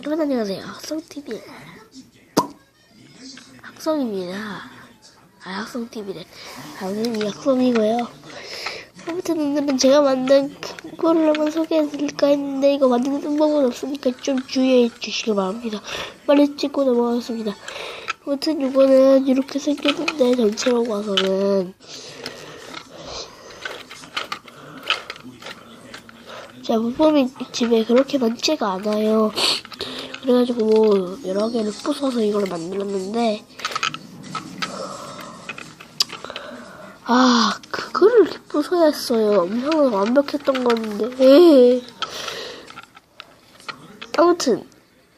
여러분 안녕하세요. 학성TV 학성입니다. 아 학성TV래. 당연히 학성이고요. 아무튼 오늘은 제가 만든 그거를 한번 소개해드릴까 했는데 이거 만드는 방법은 없으니까 좀 주의해 주시기 바랍니다. 빨리 찍고 넘어가겠습니다. 아무튼 이거는 이렇게 생겼는데 전체로 봐서는 자, 물품이 집에 그렇게 많지가 않아요. 그래가지고 뭐 여러 개를 부숴서 이걸 만들었는데 아 그거를 이렇게 부숴야 했어요. 엄청 완벽했던 건데. 아무튼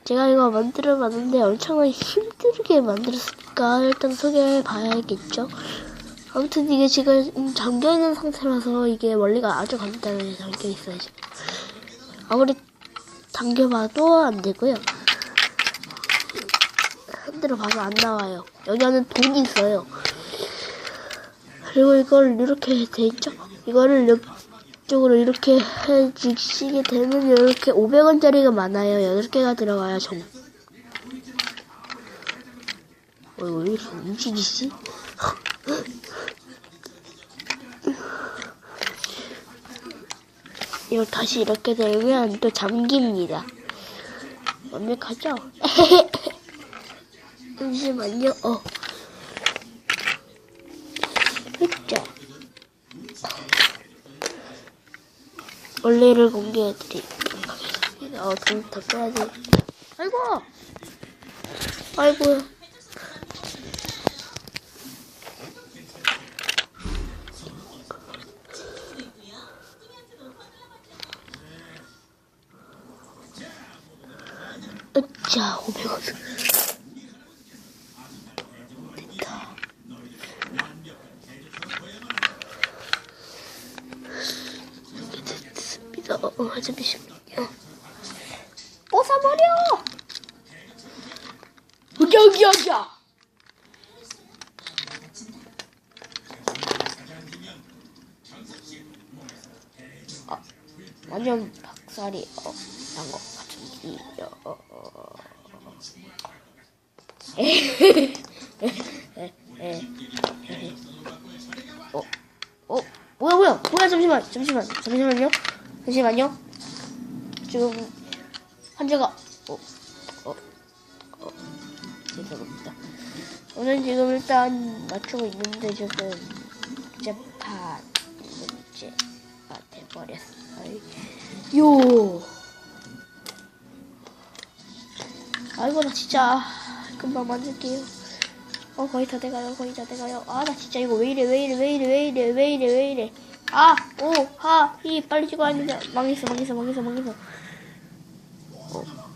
제가 이거 만들어봤는데 엄청나게 힘들게 만들었으니까 일단 소개해봐야겠죠. 아무튼 이게 지금 잠겨있는 상태라서 이게 원리가 아주 간단하게 잠겨있어요 지금. 아무리 당겨봐도 안 되고요. 흔들어 봐도 안 나와요. 여기 안에 돈이 있어요. 그리고 이걸 이렇게 돼 있죠? 이거를 이쪽으로 이렇게 해주시게 되면 이렇게 500원짜리가 많아요. 8개가 들어가요, 정. 어, 이거 왜 이렇게 움직이지? 이걸 다시 이렇게 들면 또 잠깁니다. 완벽하죠? 잠시만요. 어. 했죠. 원리를 공개해드리도록 하겠습니다. 어, 돈더 빼야 돼. 아이고! 아이고야. 으짜, 500원. 됐다. 이렇게 됐습니다. 어, 어, 잠시만요. 뽀사버려! 여기, 여기야! 아, 완전 박살이, 어, 난것 같은데, 어, 어. 뭐야, 뭐야, 뭐야, 잠시만, 잠시만, 잠시만요. 잠시만요. 지금, 환자가, 어, 어, 어, 죄송합니다. 오늘 지금 일단 맞추고 있는데, 지금, 재판, 문제가 돼버렸어요. 요! 아이고, 나 진짜, 금방 만들게요. 어, 거의 다 돼가요, 거의 다 돼가요. 아, 나 진짜 이거 왜 이래, 왜 이래, 왜 이래, 왜 이래, 왜 이래, 왜 이래. 아, 오, 하, 이, 빨리 찍어야 하는데, 망했어, 망했어, 망했어, 망했어. 어.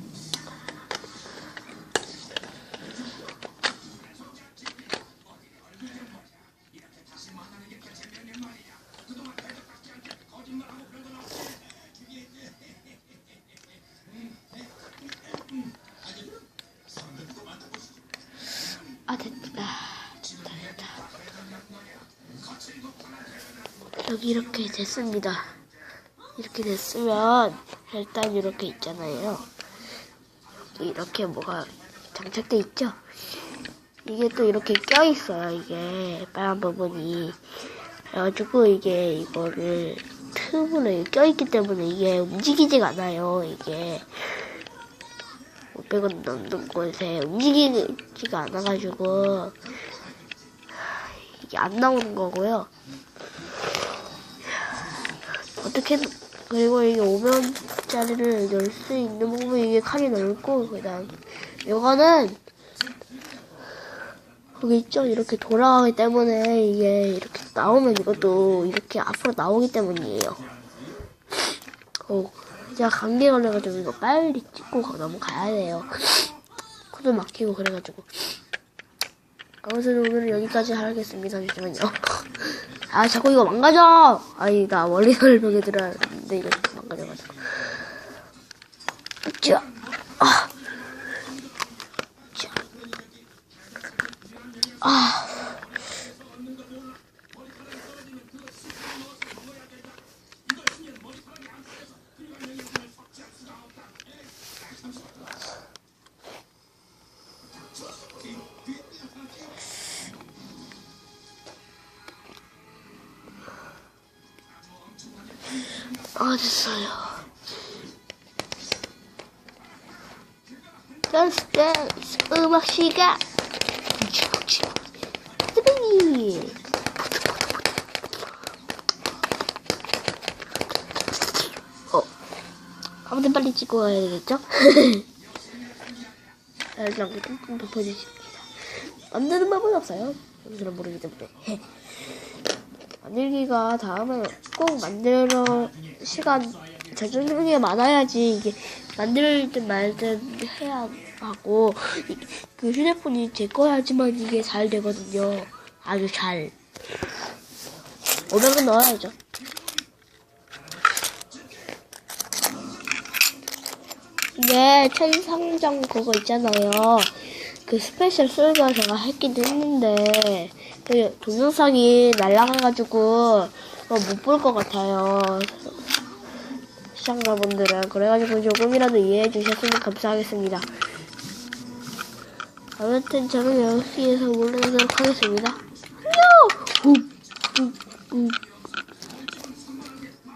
여기 이렇게 됐습니다. 이렇게 됐으면 일단 이렇게 있잖아요. 여기 이렇게 뭐가 장착돼 있죠? 이게 또 이렇게 껴 있어요. 이게 빨간 부분이 그래가지고 이게 이거를 틈으로 껴 있기 때문에 이게 움직이지가 않아요. 이게 500원 넘는 곳에 움직이지가 않아가지고 이게 안 나오는 거고요. 어떻게 그리고 이게 500원짜리를 넣을 수 있는 부분이 이게 칸이 넓고 그다음 이거는 거기 있죠 이렇게 돌아가기 때문에 이게 이렇게 나오면 이것도 이렇게 앞으로 나오기 때문이에요. 어, 제가 감기 걸려가지고 이거 빨리 찍고 넘어가야 돼요. 코도 막히고 그래가지고. 아무튼 오늘은 여기까지 하겠습니다. 잠시만요. 아, 자꾸 이거 망가져! 아니, 나 원리 설명해 드려야 하는데 이거 망가져가지고. 자, 아. 자. 아. 다 됐어요. 댄스 댄스 음악 시간. 스베니. 어. 아무튼 빨리 찍고 와야 되겠죠? 일단 좀 덮어주십니다. 만드는 법은 없어요. 저는 모르기 때문에. 만들기가 다음에 꼭 만들어 시간 게 많아야지 이게 만들든 말든 해야 하고 이- 그 휴대폰이 제 거야지만 이게 잘 되거든요. 아주 잘. 500은 넣어야죠. 이게 천상정 그거 있잖아요. 그 스페셜 솔저 제가 했긴 했는데 그 동영상이 날라가가지고 어, 못볼 것 같아요. 시청자분들은 그래가지고 조금이라도 이해해 주셨으면 감사하겠습니다. 아무튼 저는 여기에서 물러나도록 하겠습니다. 안녕!